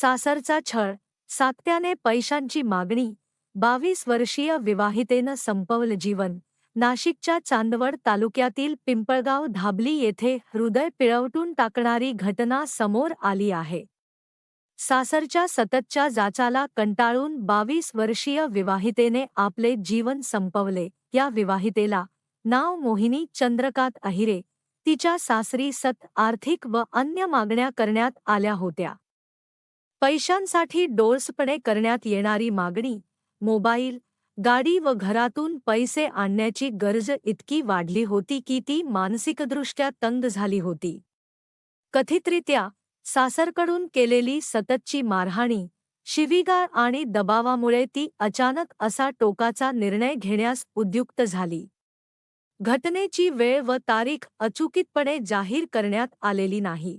सासरचा छळ सातत्याने पैशांची मागणी बावीस वर्षीय विवाहितेनं संपवलं जीवन. नाशिकच्या चांदवड तालुक्यातील पिंपळगाव धाबली येथे हृदय पिळवटून टाकणारी घटना समोर आली आहे. सासरच्या सततच्या जाचाला कंटाळून बावीस वर्षीय विवाहितेने आपले जीवन संपवले. या विवाहितेला नाव मोहिनी चंद्रकांत अहिरे. तिच्या सासरी सत आर्थिक व अन्य मागण्या करण्यात आल्या होत्या. पैशांसाठी डोळसपणे करण्यात येणारी मागणी मोबाईल गाडी व घरातून पैसे आणण्याची गरज इतकी वाढली होती की ती मानसिकदृष्ट्या तंग झाली होती. कथितरित्या सासरकडून केलेली सततची मारहाणी शिवीगाळ आणि दबावामुळे ती अचानक असा टोकाचा निर्णय घेण्यास उद्युक्त झाली. घटनेची वेळ व तारीख अचूकितपणे जाहीर करण्यात आलेली नाही.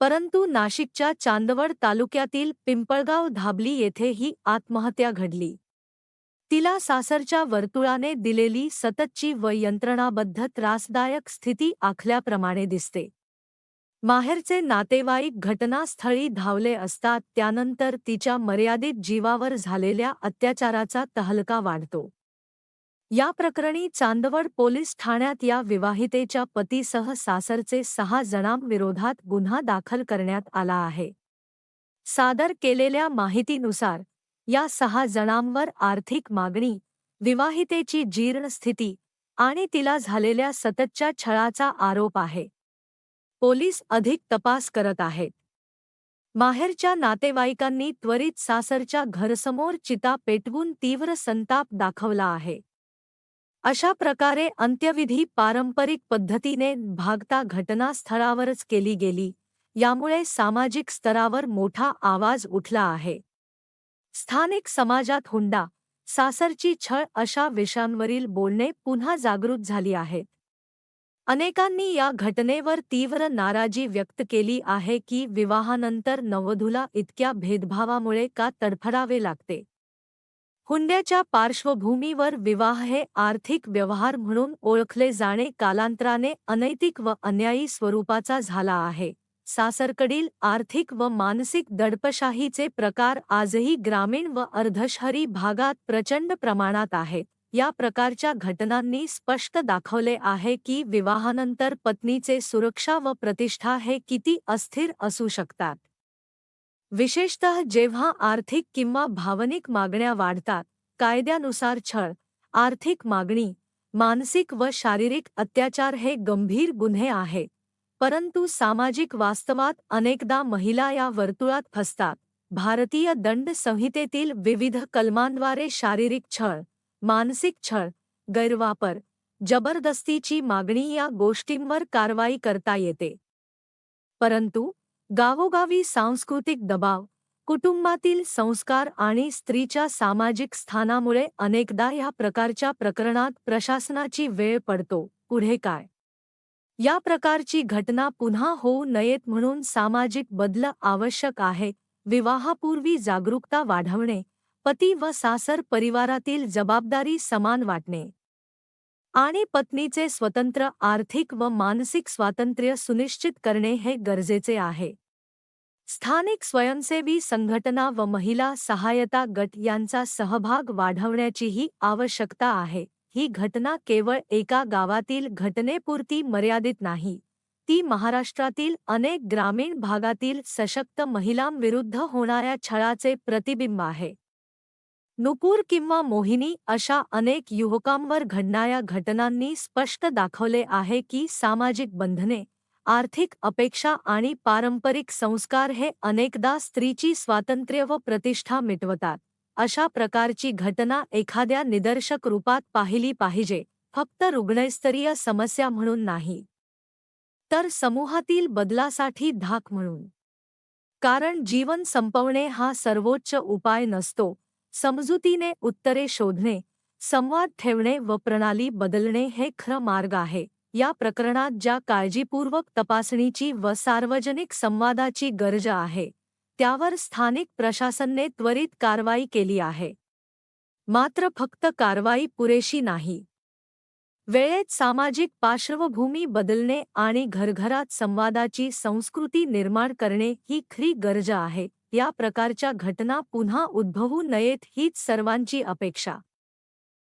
परंतु नाशिकच्या चांदवड तालुक्यातील पिंपळगाव धाबली येथे ही आत्महत्या घडली. तिला सासरच्या वर्तुळाने दिलेली सततची व यंत्रणाबद्ध त्रासदायक स्थिती आखल्याप्रमाणे दिसते. माहेरचे नातेवाईक घटनास्थळी धावले असतात त्यानंतर तिच्या मर्यादित जीवावर झालेल्या अत्याचाराचा तहलका वाढतो. या प्रकरणी चांदवड पोलीस ठाण्यात या विवाहितेच्या पतीसह सासरचे सहा जणांविरोधात गुन्हा दाखल करण्यात आला आहे. सादर केलेल्या माहितीनुसार या सहा जणांवर आर्थिक मागणी विवाहितेची जीर्ण स्थिती आणि तिला झालेल्या सततच्या छळाचा आरोप आहे. पोलीस अधिक तपास करत आहेत. माहेरच्या नातेवाईकांनी त्वरित सासरच्या घरसमोर चिता पेटवून तीव्र संताप दाखवला आहे. अशा प्रकारे अंत्यविधी पारंपरिक पद्धतीने भागता घटनास्थळावरच केली गेली यामुळे सामाजिक स्तरावर मोठा आवाज उठला आहे. स्थानिक समाजात हुंडा सासरची छळ अशा विषयांवरील बोलणे पुन्हा जागृत झाली आहेत अनेकांनी या घटनेवर तीव्र नाराजी व्यक्त केली आहे की विवाहानंतर नवधूला इतक्या भेदभावामुळे का तडफडावे लागते? हुंड्याच्या पार्श्वभूमीवर विवाह हे आर्थिक व्यवहार म्हणून ओळखले जाणे कालांतराने अनैतिक व अन्यायी स्वरूपाचा झाला आहे. सासरकडील आर्थिक व मानसिक दडपशाहीचे प्रकार आजही ग्रामीण व अर्धशहरी भागात प्रचंड प्रमाणात आहेत. या प्रकारच्या घटनांनी स्पष्ट दाखवले आहे की विवाहानंतर पत्नीचे सुरक्षा व प्रतिष्ठा हे किती अस्थिर असू शकतात. विशेषतः जेव्हा आर्थिक किंवा भावनिक मागण्या वाढतात कायद्यानुसार छळ आर्थिक मागणी मानसिक व शारीरिक अत्याचार हे गंभीर गुन्हे आहेत परंतु सामाजिक वास्तवात अनेकदा महिला या वर्तुळात फसतात. भारतीय दंड संहितेतील विविध कलमांद्वारे शारीरिक छळ मानसिक छळ गैरवापर जबरदस्तीची मागणी या गोष्टींवर कारवाई करता येते. परंतु गावोगावी सांस्कृतिक दबाव कुटुंबातील संस्कार आणि स्त्रीच्या सामाजिक स्थानामुळे अनेकदा या प्रकारच्या प्रकरणात प्रशासनाची वेळ पडतो. पुढे काय? या प्रकारची घटना पुन्हा होऊ नयेत म्हणून सामाजिक बदल आवश्यक आहे. विवाहापूर्वी जागरूकता वाढवणे पती व सासर परिवारातील जबाबदारी समान वाटणे. आणि पत्नीचे स्वतंत्र आर्थिक व मानसिक स्वातंत्र्य सुनिश्चित करणे हे गरजेचे आहे. स्थानिक स्वयंसेवी संघटना व महिला सहायता गट यांचा सहभाग वाढवण्याचीही आवश्यकता आहे. ही घटना केवळ एका गावातील घटनेपुरती मर्यादित नाही. ती महाराष्ट्रातील अनेक ग्रामीण भागातील सशक्त महिलांविरुद्ध होणाऱ्या छळाचे प्रतिबिंब आहे. नुकूर किंवा मोहिनी अशा अनेक युवकांवर घडणाऱ्या घटनांनी स्पष्ट दाखवले आहे की सामाजिक बंधने आर्थिक अपेक्षा आणि पारंपरिक संस्कार हे अनेकदा स्त्रीची स्वातंत्र्य व प्रतिष्ठा मिटवतात. अशा प्रकारची घटना एखाद्या निदर्शक रूपात पाहिली पाहिजे फक्त रुग्णस्तरीय समस्या म्हणून नाही. तर समूहातील बदलासाठी धाक म्हणून. कारण जीवन संपवणे हा सर्वोच्च उपाय नसतो समजुतीने उत्तरे शोधणे, संवाद ठेवणे व प्रणाली बदलणे हे खरं मार्ग आहे. या प्रकरणात ज्या काळजीपूर्वक तपासणीची व सार्वजनिक संवादाची गरज आहे, त्यावर स्थानिक प्रशासनने त्वरित कारवाई केली आहे. मात्र फक्त कारवाई पुरेशी नाही. वेळेत सामाजिक पार्श्वभूमी बदलणे आणि घरघरात संवादाची संस्कृती निर्माण करणे ही खरी गरज आहे. या प्रकारच्या घटना पुन्हा उद्भवू नयेत हीच सर्वांची अपेक्षा.